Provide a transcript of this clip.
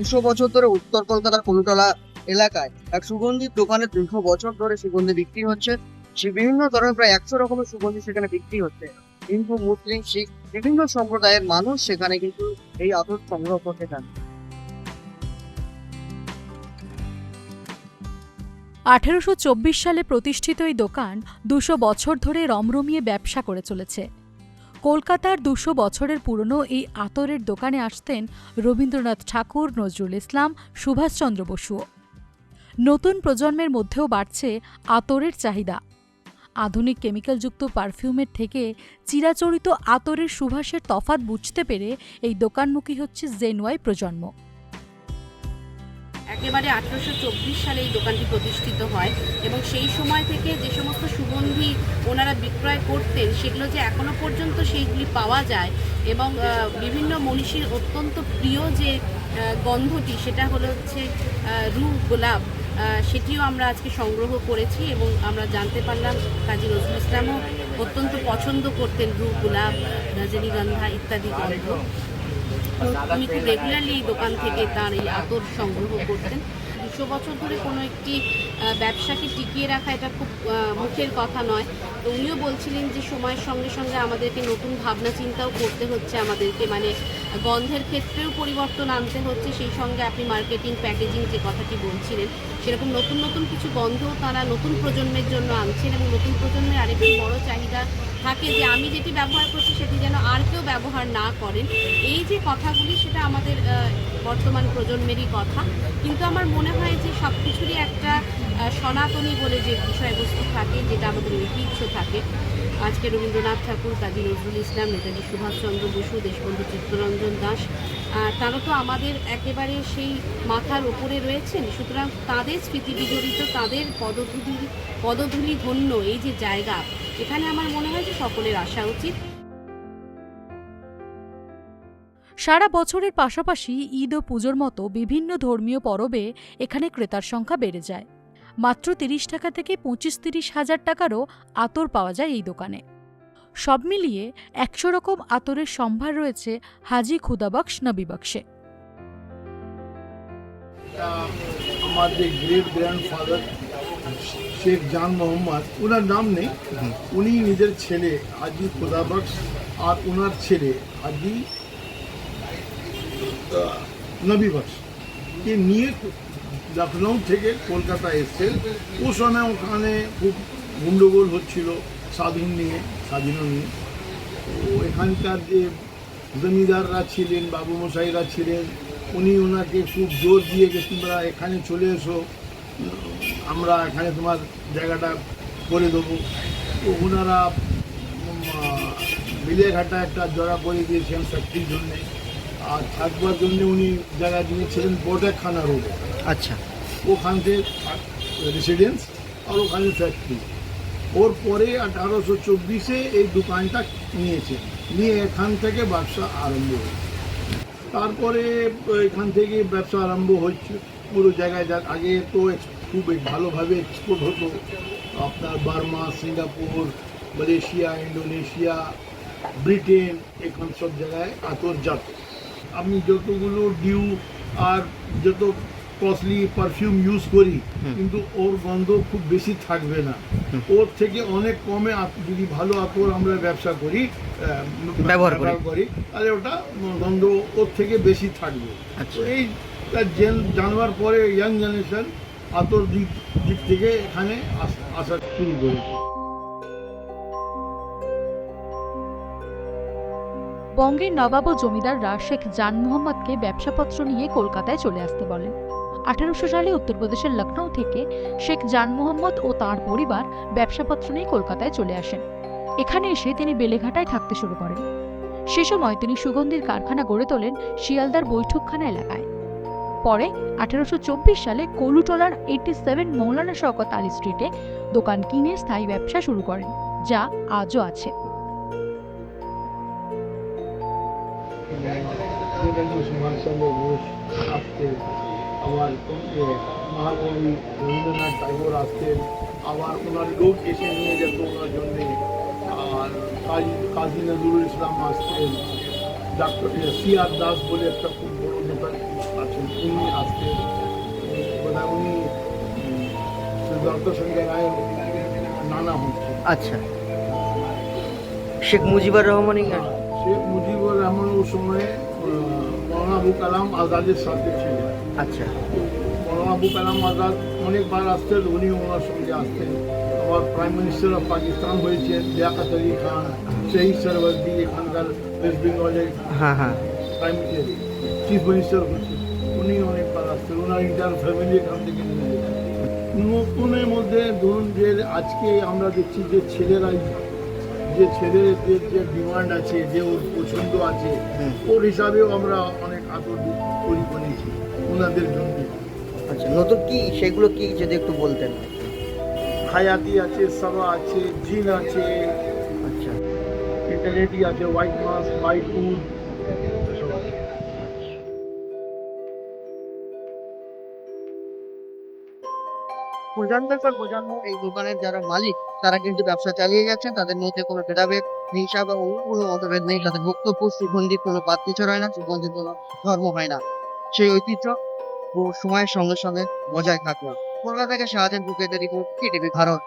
দুশো বছর ধরে উত্তর কলকাতার কুলতলা এলাকায় এক সুগন্ধির দোকানে দুশো বছর ধরে সুগন্ধি বিক্রি হচ্ছে। বিভিন্ন ধরনের প্রায় একশো রকমের সুগন্ধি সেখানে বিক্রি হচ্ছে। হিন্দু, মুসলিম, শিখ, বিভিন্ন সম্প্রদায়ের মানুষ সেখানে কিন্তু এই আতর সংগ্রহ করতে চান আঠেরোশো চব্বিশ সালে প্রতিষ্ঠিত এই দোকান দুশো বছর ধরে রমরমিয়ে ব্যবসা করে চলেছে। কলকাতার দুশো বছরের পুরনো এই আতরের দোকানে আসতেন রবীন্দ্রনাথ ঠাকুর, নজরুল ইসলাম, সুভাষচন্দ্র বসুও নতুন প্রজন্মের মধ্যেও বাড়ছে আতরের চাহিদা। আধুনিক কেমিক্যালযুক্ত পারফিউমের থেকে চিরাচরিত আতরের সুভাষের তফাত বুঝতে পেরে এই দোকানমুখী হচ্ছে জেনওয়াই প্রজন্ম। একেবারে আঠেরোশো সালে এই দোকানটি প্রতিষ্ঠিত হয় এবং সেই সময় থেকে যে সমস্ত সুগন্ধি ওনারা বিক্রয় করতেন, সেগুলো যে এখনও পর্যন্ত সেইগুলি পাওয়া যায় এবং বিভিন্ন মনীষীর অত্যন্ত প্রিয় যে গন্ধটি সেটা হলো হচ্ছে রু গোলাপ। সেটিও আমরা আজকে সংগ্রহ করেছি এবং আমরা জানতে পারলাম কাজী নজরুল ইসলামও অত্যন্ত পছন্দ করতেন রু গোলাপ, রজনীগন্ধা ইত্যাদি গন্ধ। উনি খুব রেগুলারলি এই দোকান থেকে তার এই আতর সংগ্রহ করতেন? দুশো বছর ধরে কোনো একটি ব্যবসাকে টিকিয়ে রাখা এটা খুব মুখের কথা নয়। তো উনিও বলছিলেন যে সময়ের সঙ্গে সঙ্গে আমাদেরকে নতুন ভাবনা চিন্তাও করতে হচ্ছে আমাদেরকে। মানে গন্ধের ক্ষেত্রেও পরিবর্তন আনতে হচ্ছে। সেই সঙ্গে আপনি মার্কেটিং প্যাকেজিং যে কথাটি বলছিলেন সেরকম নতুন নতুন কিছু গন্ধও তারা নতুন প্রজন্মের জন্য আনছেন এবং নতুন প্রজন্মের আরেকটি বড় চাহিদা থাকে যে আমি যেটি ব্যবহার করছি সেটি যেন আর কেউ ব্যবহার না করেন। এই যে কথাগুলি, সেটা আমাদের বর্তমান প্রজন্মেরই কথা। কিন্তু আমার মনে হয় যে সব কিছুরই একটা সনাতনী বলে যে বিষয়বস্তু থাকে, যেটা আমাদের ঐতিহ্য থাকে আজকে রবীন্দ্রনাথ ঠাকুর, কাজী নজরুল ইসলাম, নেতাজি সুভাষচন্দ্র বসু, দেশবন্ধু চিত্তরঞ্জন দাস তারা তো আমাদের একেবারে সেই মাথার ওপরে রয়েছেন। সুতরাং তাদের স্মৃতি বিজড়িত, তাদের পদধূলি পদধূলি ধন্য এই যে জায়গা, এখানে আমার মনে হয় যে সকলের আসা উচিত। সারা বছরের পাশাপাশি ঈদ ও পুজোর মতো বিভিন্ন ধর্মীয় পরবে এখানে ক্রেতার সংখ্যা বেড়ে যায়। মাত্র তিরিশ টাকা থেকে পঁচিশ তিরিশ হাজার টাকারও আতর পাওয়া যায় এই দোকানে। সব মিলিয়ে একশো রকম আতরের সম্ভার রয়েছে হাজি খুদাবক্স নবীবক্সে যে গ্রেট গ্র্যান্ডফাদার শেখ জান মোহাম্মদ। ওনার নাম নেই। উনি নিজের ছেলে হাজি খোদাবক্স আর ওনার ছেলে হাজি আহ, নবী বক্স। কে নিয়ে লখনৌ থেকে কলকাতা এসছেন ও সময় ওখানে খুব গণ্ডগোল হচ্ছিল স্বাধীন নিয়ে, স্বাধীনও নিয়ে। তো এখানকার যে জমিদাররা ছিলেন বাবু মশাইরা ছিলেন, উনি ওনাকে খুব জোর দিয়ে যে তোমরা এখানে চলে এসো, আমরা এখানে তোমার জায়গাটা করে দেবো। তো ওনারা বিলেঘাটা একটা জড়া করে দিয়েছেন ফ্যাক্টরির জন্যে। আর থাকবার জন্য উনি জায়গা দিয়েছিলেন বটেখানা রোডে। আচ্ছা। ওখান থেকে রেসিডেন্স আর ওখানে ফ্যাক্টরি ওর পরে আঠারোশো চব্বিশে এই দোকানটা নিয়েছে। নিয়ে এখান থেকে ব্যবসা আরম্ভ হয়েছে। তারপরে এখান থেকে ব্যবসা আরম্ভ হচ্ছে পুরো জায়গায় যা আগে তো খুব ভালোভাবে এক্সপোর্ট হতো। আপনার Burma, Singapore, Malaysia Indonesia Britain, এখন সব জায়গায় আতর যেত আমি যতগুলো ডিউ আর যত কস্টলি পারফিউম ইউজ করি কিন্তু ওর গন্ধ খুব বেশি থাকবে না। ওর থেকে অনেক কমে আত- যদি ভালো আতর আমরা ব্যবসা করি ব্যবহার করি। করি তাহলে ওটা গন্ধ ওর থেকে বেশি থাকবে। আচ্ছা। এই জেন জানবার পরে ইয়াং জেনারেশন আতর দিক দিক থেকে এখানে আস- আসা শুরু করেছে। বঙ্গের নবাব ও জমিদাররা শেখ জান মোহাম্মদকে ব্যবসাপত্র নিয়ে কলকাতায় চলে আসতে বলেন। আঠারোশো সালে উত্তরপ্রদেশের লখনৌ থেকে শেখ জান মোহাম্মদ ও তার পরিবার ব্যবসাপত্র নিয়ে কলকাতায় চলে আসেন। এখানে এসে তিনি বেলেঘাটায় থাকতে শুরু করেন। সে সময় তিনি সুগন্ধির কারখানা গড়ে তোলেন শিয়ালদার বৈঠকখানা এলাকায়। পরে আঠারোশো চব্বিশ সালে কলুটলার এইটি সেভেন মৌলানা শওকত আলী স্ট্রিটে দোকান কিনে স্থায়ী ব্যবসা শুরু করেন, যা আজও আছে। আমার মহাকবি রবীন্দ্রনাথ ঠাকুর আসতেন আবার ওনার লোক এসে নিয়ে যেত ওনার জন্যে। আর কাজী কাজী নজরুল ইসলাম আসতেন ডাক্তার সি আর দাস বলে একটা খুব বড় নেতা আছেন। উনি আসতেন মানে উনি দর্দশঙ্গে রায়ের নানা হচ্ছে। আচ্ছা। শেখ মুজিবুর রহমানই শেখ মুজিবুর রহমান ওর সময় মৌলানা কালাম আজাদের সাথে ছিলেন। আচ্ছা। মৌলানা আবু কালাম আজাদ অনেকবার আসতেন উনি ওনার সঙ্গে আসতেন আবার প্রাইম মিনিস্টার অফ পাকিস্তান হয়েছেন লিয়াকত আলী খান শহীদ সরওয়ার্দি এখানকার ওয়েস্ট বেঙ্গলের হ্যাঁ হ্যাঁ। প্রাইম চিফ মিনিস্টার হয়েছেন উনি অনেকবার আসতেন ওনার ইন্টার ফ্যামিলি এখান থেকে নিয়ে যেতেন। নতুনের মধ্যে ধরুন যে আজকে আমরা দেখছি যে ছেলেরা যে ছেলেদের যে ডিমান্ড আছে যে ওর পছন্দ আছে ওর হিসাবেও আমরা অনেক আদর করেছি ওনাদের জন্য আচ্ছা নতুন কি সেগুলো কি যদি একটু বলতেন? হায়াতি আছে সাবা আছে জিন আছে। আচ্ছা। ইন্টারনেটি আছে হোয়াইট মাস হোয়াইট উড পর প্রজন্ম এই দোকানের যারা মালিক তারা কিন্তু ব্যবসা চালিয়ে যাচ্ছেন, তাদের মধ্যে কোনো ভেদাভেদ, হিংসা বা কোনো মতভেদ নেই, তাদের বক্তব্য সুগন্ধির কোনো পাত্রিচর হয় না সুগন্ধির কোনো ধর্ম হয় না। সেই ঐতিহ্য সময়ের সঙ্গে সঙ্গে বজায় থাকল কলকাতা থেকে শাহজাহান বুকেদের রিপোর্ট কেটিভি ভারত